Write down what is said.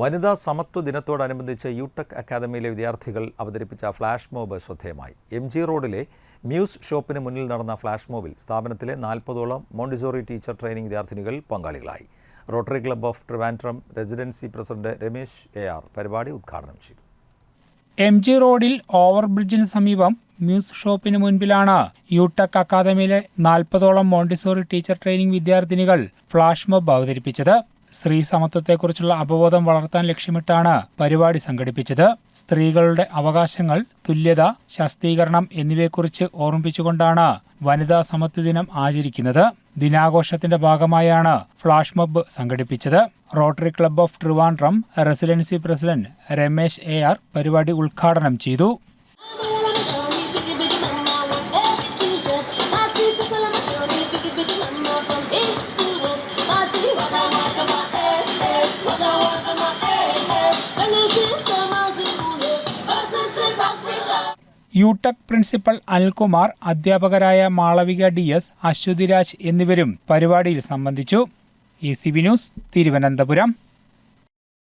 വനിതാ സമത്വ ദിനത്തോടനുബന്ധിച്ച് യുടെക് അക്കാദമിയിലെ വിദ്യാർത്ഥികൾ അവതരിപ്പിച്ച ഫ്ലാഷ് മോബ് ശ്രദ്ധേയമായി. എം ജി റോഡിലെ മ്യൂസ് ഷോപ്പിന് മുന്നിൽ നടന്ന ഫ്ലാഷ് മോബിൽ സ്ഥാപനത്തിലെ നാൽപ്പതോളം മോണ്ടിസോറി ടീച്ചർ ട്രെയിനിംഗ് വിദ്യാർത്ഥിനികൾ പങ്കാളികളായി. Rotary Club of Trivandrum Residency president Ramesh A R പരിപാടി ഉദ്ഘാടനം ചെയ്തു. എം ജി റോഡിൽ ഓവർബ്രിഡ്ജിന് സമീപം മ്യൂസ് ഷോപ്പിന് മുൻപിലാണ് യുടെക് അക്കാദമിയിലെ നാൽപ്പതോളം മോണ്ടിസോറി ടീച്ചർ ട്രെയിനിംഗ് വിദ്യാർത്ഥിനികൾ ഫ്ലാഷ് മോബ് അവതരിപ്പിച്ചത്. സ്ത്രീ സമത്വത്തെക്കുറിച്ചുള്ള അവബോധം വളർത്താൻ ലക്ഷ്യമിട്ടാണ് പരിപാടി സംഘടിപ്പിച്ചത്. സ്ത്രീകളുടെ അവകാശങ്ങൾ തുല്യത ശാസ്ത്രീകരണം എന്നിവയെക്കുറിച്ച് ഓർമ്മിപ്പിച്ചുകൊണ്ടാണ് വനിതാ സമത്വ ദിനം ആചരിക്കുന്നത്. ദിനാഘോഷത്തിന്റെ ഭാഗമായാണ് ഫ്ലാഷ് മബ് സംഘടിപ്പിച്ചത്. Rotary Club of Trivandrum Residency president Ramesh A R പരിപാടി ഉദ്ഘാടനം ചെയ്തു. യുടെക് പ്രിൻസിപ്പൽ അനിൽകുമാർ അധ്യാപകരായ മാളവിക ഡി എസ് അശ്വതിരാജ് എന്നിവരും പരിപാടിയിൽ സംബന്ധിച്ചു. E C V news Thiruvananthapuram.